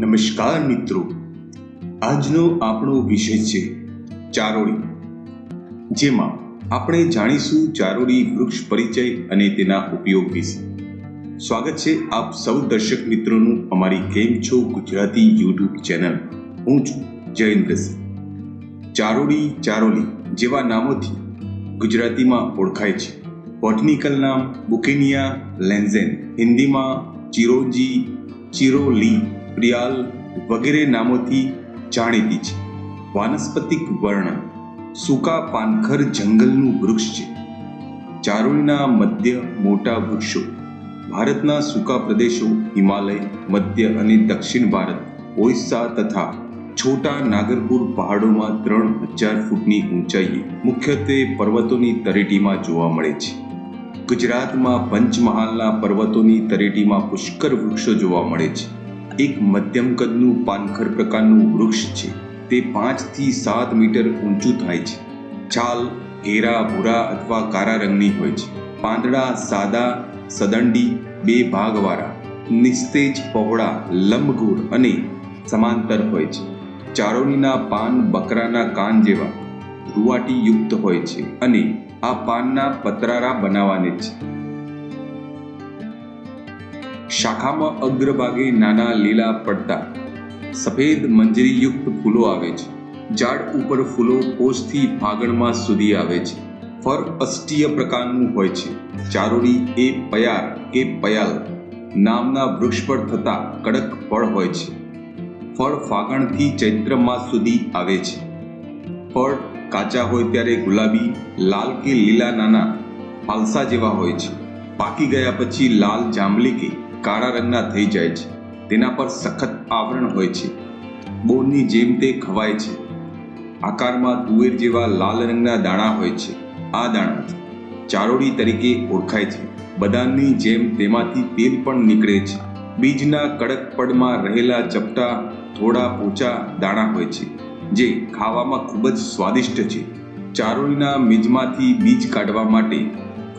નમસ્કાર મિત્રો. આજનો આપણો વિષય છે ચારોળી. જેમાં આપણે જાણીશું ચારોળી વૃક્ષ પરિચય અને તેના ઉપયોગ વિશે. સ્વાગત છે આપ સૌ દર્શક મિત્રોનું અમારી કેમ છો ગુજરાતી યુટ્યુબ ચેનલ. હું છું જયેન્દ્રસિંહ ચારોળી ચારોલી જેવા નામોથી ગુજરાતીમાં ઓળખાય છે. બોટનિકલ નામ બુકેનિયા લેન્ઝેન. હિન્દીમાં ચિરોજી, ચિરોલી પ્રિયાલ વગેરે નામોથી જાણીતી છે. વાનસ્પતિક વર્ણન સૂકા પાનખર જંગલનું વૃક્ષ છે. ચારોળીના મધ્ય મોટા વૃક્ષો, ભારતના સૂકા પ્રદેશો, હિમાલય, મધ્ય અને દક્ષિણ ભારત ઓરિસ્સા તથા છોટા નાગરપુર પહાડોમાં ત્રણ હજાર ફૂટની ઊંચાઈએ મુખ્યત્વે પર્વતોની તરેટીમાં જોવા મળે છે. ગુજરાતમાં પંચમહાલના પર્વતોની તરેટીમાં પુષ્કર વૃક્ષો જોવા મળે છે. એક મધ્યમ કદનું પાનખર પ્રકારનું વૃક્ષ છે. તે પાંચથી સાત મીટર ઊંચું થાય છે. છાલ ઘેરા ભૂરા અથવા કાળા રંગની હોય છે. પાંદડા, સાદા, સદંડી, બે ભાગવાળા, નિસ્તેજ, પહોળા, લંબગોળ અને સમાંતર હોય છે. ચારોળીના પાન બકરાના કાન જેવા રૂવાટી યુક્ત હોય છે અને આ પાનના પતરારા બનાવવાને છે શાખામાં અગ્રભાગે નાના લીલા પડતા સફેદ મંજરીયુક્ત ફૂલો આવે છે. ઝાડ ઉપર ફૂલો પોષથી ફાગણમાં સુધી આવે છે. ફળ અષ્ટીય પ્રકારનું હોય છે. ચારોડી એ પયાર કે પયાલ નામના વૃક્ષ પર થતા કડક ફળ હોય છે. ફળ ફાગણથી ચૈત્રમાં સુધી આવે છે. ફળ કાચા હોય ત્યારે ગુલાબી, લાલ કે લીલા નાના ફાલસા જેવા હોય છે. પાકી ગયા પછી લાલ જાંબલી કે કાળા રંગના થઈ જાય છે. તેના પર સખત આવરણ હોય છે. બોરની જેમ તે ખવાય છે. આકારમાં તુવેર જેવા લાલ રંગના દાણા હોય છે. આ દાણા ચારોડી તરીકે ઓળખાય છે. બદામની જેમ તેમાંથી તેલ પણ નીકળે છે. બીજના કડક પડમાં રહેલા ચપટા, થોડા પોચા દાણા હોય છે, જે ખાવામાં ખૂબ જ સ્વાદિષ્ટ છે. ચારોળીના મીજમાંથી બીજ કાઢવા માટે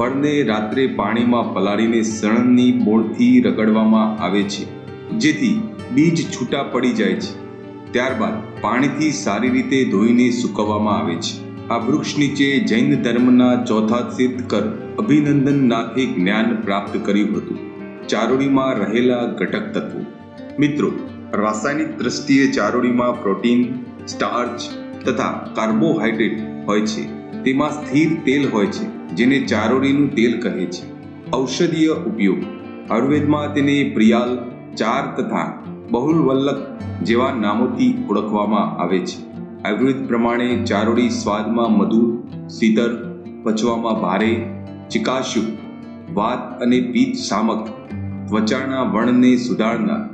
ફળને રાત્રે પાણીમાં પલાળીને સણની બોળથી રગડવામાં આવે છે, જેથી બીજ છૂટા પડી જાય છે. ત્યારબાદ પાણીથી સારી રીતે ધોઈને સૂકવવામાં આવે છે. આ વૃક્ષ નીચે જૈન ધર્મના ચોથા તીર્થકર અભિનંદન નાથે જ્ઞાન પ્રાપ્ત કર્યું હતું. ચારોળીમાં રહેલા ઘટક તત્વો. મિત્રો, રાસાયણિક દ્રષ્ટિએ ચારોળીમાં પ્રોટીન, સ્ટાર્ચ તથા કાર્બોહાઈડ્રેટ હોય છે. તેમાં સ્થિર તેલ હોય છે. જેને ચારોળીનું તેલ કહે છે. ઔષધીય ઉપયોગ. આયુર્વેદમાં તેને પ્રિયાલ, ચાર તથા બહુલવલ્લક જેવા નામોથી ઓળખવામાં આવે છે. આયુર્વેદ પ્રમાણે ચારોળી સ્વાદમાં મધુર શીતળ પચવામાં ભારે, ચિકાશુ, વાત અને પિત્ત શામક ત્વચાના વર્ણને સુધારનાર,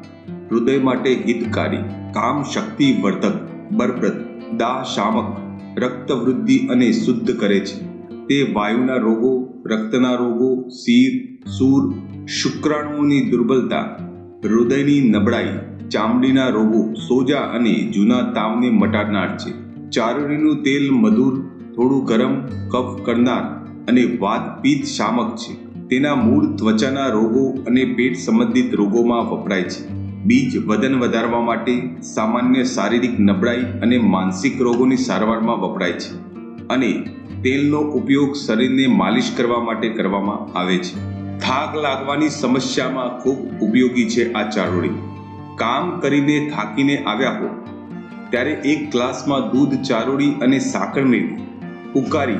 હૃદય માટે હિતકારી, કામ શક્તિ વર્ધક, બરપ્રદ, દાહ શામક રક્ત વૃદ્ધિ અને શુદ્ધ કરે છે. તે વાયુના રોગો, રક્તના રોગો, શીર, સૂર, શુક્રાણુઓની દુર્બલતા હૃદયની નબળાઈ, ચામડીના રોગો, સોજા અને જૂના તાવને મટાડનાર છે. ચારોળીનું તેલ મધુર, થોડું ગરમ, કફ કરનાર અને વાત પિત્ત શામક છે. તેના મૂળ ત્વચાના રોગો અને પેટ સંબંધિત રોગોમાં વપરાય છે. બીજ વજન વધારવા માટે સામાન્ય શારીરિક નબળાઈ અને માનસિક રોગોની સારવારમાં વપરાય છે. અને તેલનો ઉપયોગ શરીરને માલિશ કરવા માટે કરવામાં આવે છે. થાક લાગવાની સમસ્યામાં ખૂબ ઉપયોગી છે આ ચારોળી. કામ કરીને થાકીને આવ્યા હો. ત્યારે એક ગ્લાસમાં દૂધ, ચારોળી અને સાકર મેળવી. ઉકારી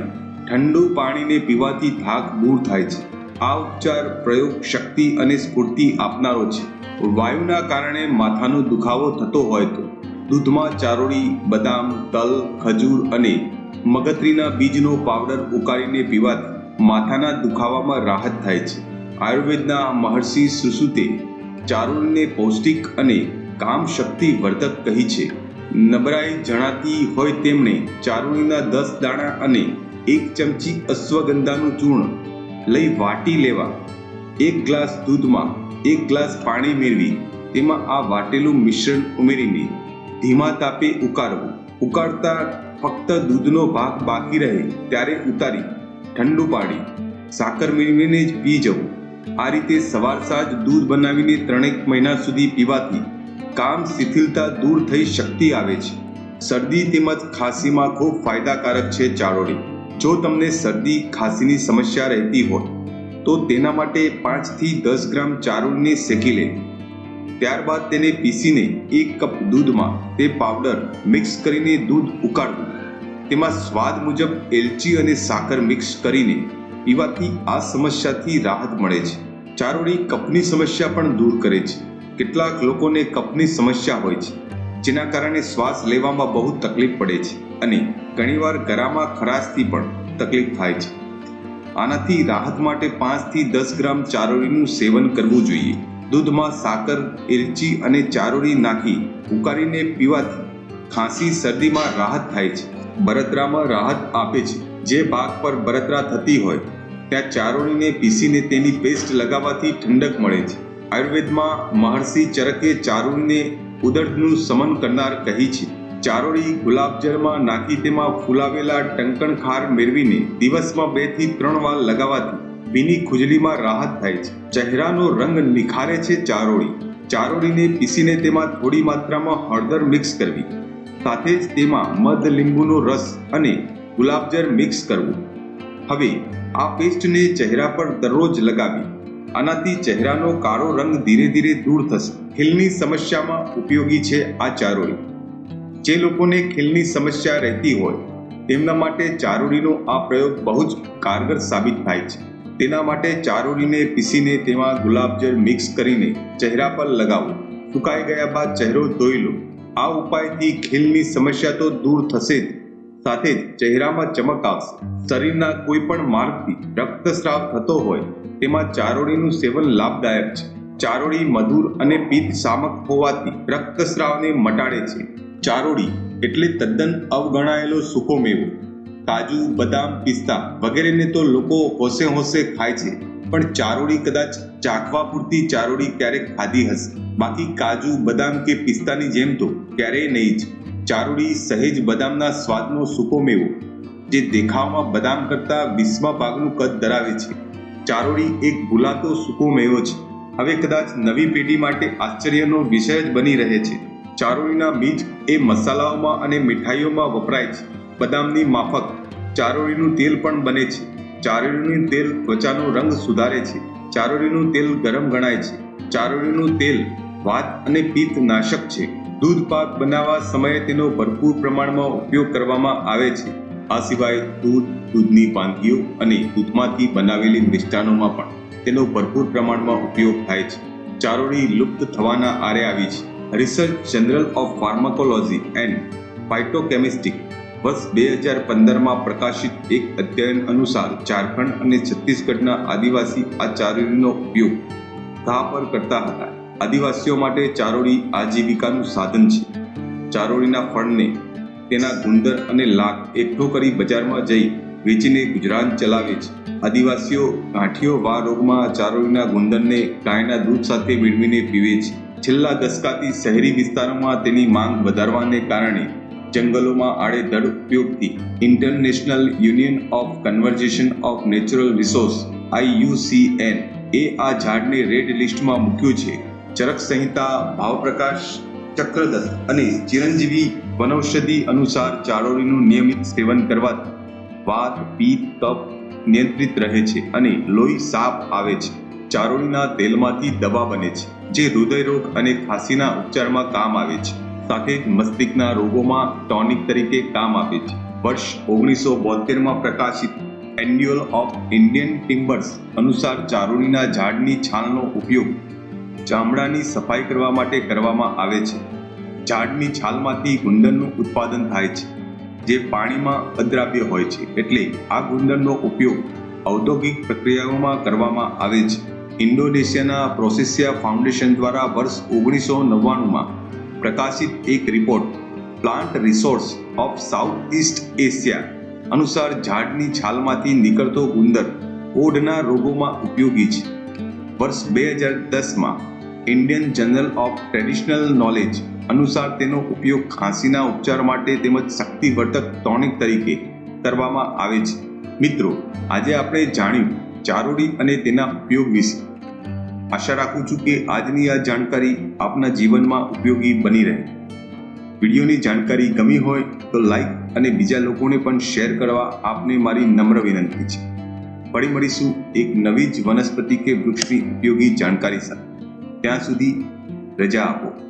ઠંડુ પાણીને પીવાથી થાક દૂર થાય છે. આ ઉપચાર પ્રયોગ શક્તિ અને સ્ફૂર્તિ આપનારો છે. વાયુના કારણે માથાનો દુખાવો થતો હોય તો દૂધમાં ચારોળી, બદામ, તલ, ખજૂર અને મગતરીના બીજનો પાવડર ઉકાળીને પીવાથી માથાના દુખાવામાં રાહત થાય છે. આયુર્વેદના મહર્ષિ સુસુતે ચારુણને પૌષ્ટિક અને કામ શક્તિ વર્ધક કહી છે. નબળાઈ જણાતી હોય તેમણે ચારુણીના દસ દાણા અને એક ચમચી અશ્વગંધાનું ચૂર્ણ લઈ વાટી લેવા. એક ગ્લાસ દૂધમાં એક ગ્લાસ પાણી મેળવી તેમાં આ વાટેલું મિશ્રણ ઉમેરીને ધીમા તાપે ઉકાળવું. ઉકાળતા ફક્ત દૂધનો ભાગ બાકી રહે ત્યારે ઉતારી, ઠંડુ પાડી, સાકર મેળવીને જ પી જવું. આ રીતે સવાર સાંજ દૂધ બનાવીને ત્રણેક મહિના સુધી પીવાથી કામ શિથિલતા દૂર થઈ શક્તિ આવે છે. શરદી તેમજ ખાંસીમાં ખૂબ ફાયદાકારક છે ચારોળી જો તમને શરદી, ખાંસીની સમસ્યા રહેતી હોય, તો તેના માટે પાંચથી દસ ગ્રામ ચારોળીને શેકી લે. ત્યારબાદ તેને પીસીને એક કપ દૂધમાં તે પાવડર મિક્સ કરીને દૂધ ઉકાળવું. તેમાં સ્વાદ મુજબ એલચી અને સાકર મિક્સ કરીને પીવાથી આ સમસ્યાથી રાહત મળે છે. ચારોળી કપની સમસ્યા પણ દૂર કરે છે. કેટલાક લોકોને કપની સમસ્યા હોય છે, જેના કારણે શ્વાસ લેવામાં બહુ તકલીફ પડે છે અને ઘણીવાર ગરામાં ખરાશથી પણ તકલીફ થાય છે. આનાથી રાહત માટે પાંચથી દસ ગ્રામ ચારોળીનું સેવન કરવું જોઈએ. દૂધમાં સાકર, એલચી અને ચારોળી નાખી ઉકાળીને પીવાથી ખાંસી, શરદીમાં રાહત થાય છે. બળતરામાં રાહત આપે છે. જે ભાગ પર બળતરા થતી હોય, ત્યાં ચારોળીને પીસીને તેની પેસ્ટ લગાવવાથી ઠંડક મળે છે. આયુર્વેદમાં મહર્ષિ ચરકે ચારોળીને ઉદરનું સમન કરનાર કહી છે. ચારોળી ગુલાબજળમાં નાખી તેમાં ફૂલાવેલા ટંકણ ખાર મેળવીને દિવસમાં બેથી ત્રણ વાર લગાવવાથી ભીની ખુજલીમાં રાહત થાય છે. ચહેરાનો રંગ નિખારે છે ચારોળી. ચારોળીને પીસીને તેમાં થોડી માત્રામાં હળદર મિક્સ કરવી. સાથે જ તેમાં મધ, લીંબુનો રસ અને ગુલાબજળ મિક્સ કરવું. હવે આ પેસ્ટને ચહેરા પર દરરોજ લગાવી. આનાથી ચહેરાનો કાળો રંગ ધીરે ધીરે દૂર થશે. ખીલની સમસ્યામાં ઉપયોગી છે આ ચારોળી. જે લોકોને ખીલની સમસ્યા રહેતી હોય, તેમના માટે ચારોળીનો આ પ્રયોગ બહુ જ કારગર સાબિત થાય છે. તેના માટે ચારોળીને પીસીને તેમાં ગુલાબજળ મિક્સ કરીને ચહેરા પર લગાવો. સુકાઈ ગયા બાદ ચહેરો ધોઈ લો. આ ઉપાયથી ખીલની સમસ્યા તો દૂર થશે જ. સાથે જ ચહેરામાં ચમક આવશે. શરીરના કોઈ પણ માર્ગથી રક્તસ્રાવ થતો હોય, તેમાં ચારોળીનું સેવન લાભદાયક છે. ચારોળી મધુર અને પિત્ત શામક હોવાથી રક્તસ્રાવને મટાડે છે. ચારોળી એટલે તદ્દન અવગણાયેલો સૂકો મેવો કાજુ, બદામ, પિસ્તા વગેરેને તો લોકો હોશે હોશે ખાય છે. પણ ચારોળી કદાચ ચાખવા પૂરતી ચારોળી ક્યારેક ખાધી હશે. બાકી કાજુ, બદામ કે પિસ્તાની જેમ તો ક્યારેય નહીં જ. ચારોડી સહેજ બદામના સ્વાદનો સૂકો મેવો, જે દેખાવમાં બદામ કરતા વીસમા ભાગનું કદ ધરાવે છે. ચારોળી એક ભૂલાતો સૂકો મેવો છે. હવે કદાચ નવી પેઢી માટે આશ્ચર્યનો વિષય જ બની રહે છે. ચારોળીના બીજ એ મસાલાઓમાં અને મીઠાઈઓમાં વપરાય છે. બદામની માફક, ચારોળીનું તેલ પણ બને છે. ચારોળીનું તેલ ત્વચાનો રંગ સુધારે છે. ચારોળીનું તેલ ગરમ ગણાય છે. ચારોળીનું તેલ વાત અને પિત્ત નાશક છે. દૂધ પાક બનાવવા સમયે તેનો ભરપૂર પ્રમાણમાં ઉપયોગ કરવામાં આવે છે. આ સિવાય દૂધ, દૂધની વાનગીઓ અને દૂધમાંથી બનાવેલી મિષ્ટાનોમાં પણ તેનો ભરપૂર પ્રમાણમાં ઉપયોગ થાય છે. ચારોળી લુપ્ત થવાના આરે આવી છે. Research journal of pharmacology and phytochemistry વર્ષ બે હજાર પંદરમાં પ્રકાશિત એક અધ્યયન અનુસાર ઝારખંડ અને છત્તીસગઢના આદિવાસી આ ચારોળીનો ઉપયોગ ઘા પર કરતા હતા. આદિવાસીઓ માટે ચારોળી આજીવિકાનું સાધન છે. ચારોળીના ફળને તેના ગુંદર અને લાખ એકઠો કરી બજારમાં જઈ વેચીને ગુજરાન ચલાવે છે. આદિવાસીઓ ગાંઠિયો વા રોગમાં ચારોળીના ગુંદરને ગાયના દૂધ સાથે મેળવીને પીવે છે. છેલ્લા દસકાથી શહેરી વિસ્તારોમાં તેની માંગ વધારવાને કારણે જંગલોમાં આડેધડ ઉપયોગથી International Union of Conversation of Natural Resource IUCN એ આ ઝાડને રેડ લિસ્ટમાં મૂક્યું છે. ચરક સંહિતા ભાવપ્રકાશ ચક્રદત્ત અને ચિરંજીવી વનૌષધિ અનુસાર ચારોળીનું નિયમિત સેવન કરવાથી વાત પિત્ત કફ નિયંત્રિત રહે છે અને લોહી સાફ આવે છે. ચારોળીના તેલમાંથી દવા બને છે, જે હૃદય રોગ અને ખાંસીના ઉપચારમાં કામ આવે છે. સાથે જ મસ્તિષ્કના રોગોમાં ટોનિક તરીકે કામ આપે છે. વર્ષ ઓગણીસો બોતેરમાં પ્રકાશિત એન્ડ્યુઅલ ઓફ ઇન્ડિયન ટિમ્બર્સ અનુસાર ચારોળીના ઝાડની છાલનો ઉપયોગ ચામડાની સફાઈ કરવા માટે કરવામાં આવે છે. ઝાડની છાલમાંથી ગુંદરનું ઉત્પાદન થાય છે, જે પાણીમાં અદ્રાવ્ય હોય છે. એટલે આ ગુંદરનો ઉપયોગ ઔદ્યોગિક પ્રક્રિયાઓમાં કરવામાં આવે છે. ઇન્ડોનેશિયાના પ્રોસેસિયા ફાઉન્ડેશન દ્વારા વર્ષ ઓગણીસો નવ્વાણુંમાં પ્રકાશિત એક report plant resource of South East Asia અનુસાર ઝાડની છાલમાંથી નીકળતો ગુંદર ઓઢના રોગોમાં ઉપયોગી છે. વર્ષ બે હજાર દસમાં Indian journal of traditional knowledge અનુસાર તેનો ઉપયોગ ખાંસીના ઉપચાર માટે તેમજ શક્તિવર્ધક ટોનિક તરીકે કરવામાં આવે છે. મિત્રો, આજે આપણે જાણ્યું ચારોડી અને તેના ઉપયોગ વિશે. આશા રાખું છું કે આજની આ જાણકારી આપના જીવનમાં ઉપયોગી બની રહે. વિડીયોની જાણકારી ગમી હોય તો લાઈક અને બીજા લોકોને પણ શેર કરવા આપને મારી નમ્ર વિનંતી છે. ફરી મળીશું એક નવી જ વનસ્પતિ કે વૃક્ષની ઉપયોગી જાણકારી સાથે. ત્યાં સુધી રજા આપો.